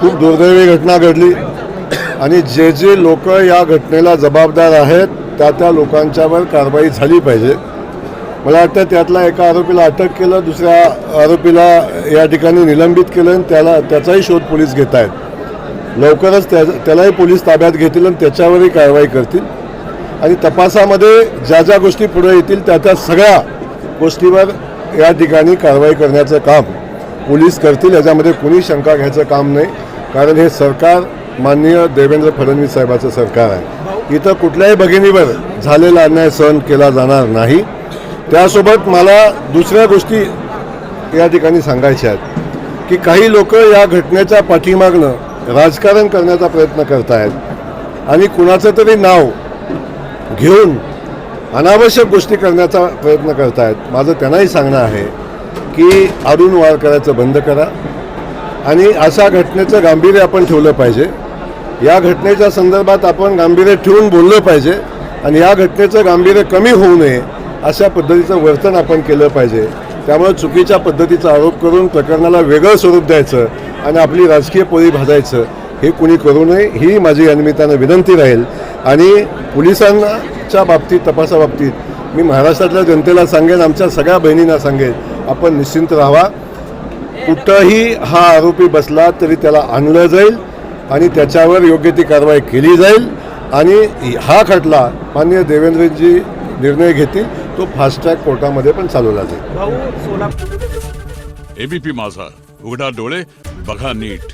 खूप दुर्दैवी घटना घडली. आणि जे जे लोक या घटनेला जबाबदार आहेत त्या त्या लोकांच्यावर कारवाई झाली पाहिजे. मला वाटतं त्यातला एका आरोपीला अटक केलं दुसऱ्या आरोपीला या ठिकाणी निलंबित केलं आणि त्याला त्याचाही शोध पोलीस घेत आहेत. लवकरच त्या त्यालाही पोलीस ताब्यात घेतील आणि त्याच्यावरही कारवाई करतील. आणि तपासामध्ये ज्या ज्या गोष्टी पुढे येतील त्या त्या सगळ्या गोष्टीवर या ठिकाणी कारवाई करण्याचं काम पोलीस करतील याच्यामध्ये कुणी शंका घ्यायचं काम नाही. कारण हे सरकार माननीय देवेंद्र फडणवीस साहेबाचं सरकार आहे. इथं कुठल्याही भगिनीवर झालेला अन्याय सहन केला जाणार नाही. त्यासोबत मला दुसऱ्या गोष्टी या ठिकाणी सांगायच्या आहेत की काही लोक या घटनेच्या पाठीमागनं राजकारण करण्याचा प्रयत्न करत आहेत आणि कुणाचं तरी नाव घेऊन अनावश्यक गोष्टी करण्याचा प्रयत्न करत आहेत माझं त्यांनाही सांगणं आहे की अरुण वार करायचं बंद करा. आणि अशा घटनेचं गांभीर्य आपण ठेवलं पाहिजे. या घटनेच्या संदर्भात आपण गांभीर्य ठेवून बोललं पाहिजे आणि या घटनेचं गांभीर्य कमी होऊ नये अशा पद्धतीचं वर्तन आपण केलं पाहिजे. त्यामुळे चुकीच्या पद्धतीचा आरोप करून प्रकरणाला वेगळं स्वरूप द्यायचं आणि आपली राजकीय पोळी भाजायचं हे कुणी करू नये ही माझी या निमित्तानं विनंती राहील. आणि पोलिसांच्या बाबतीत तपासाबाबतीत मी महाराष्ट्रातल्या जनतेला सांगेन आमच्या सगळ्या बहिणींना सांगेन आपण निश्चिंत राहावा. कुठंही हा आरोपी बसला तरी त्याला आणलं जाईल आणि त्याच्यावर योग्य ती कारवाई केली जाईल. आणि हा खटला माननीय देवेंद्रजी निर्णय घेतील तो फास्ट ट्रॅक कोर्टामध्ये पण चालवला जाईल. एबीपी माझा उघडा डोळे बघा नीट.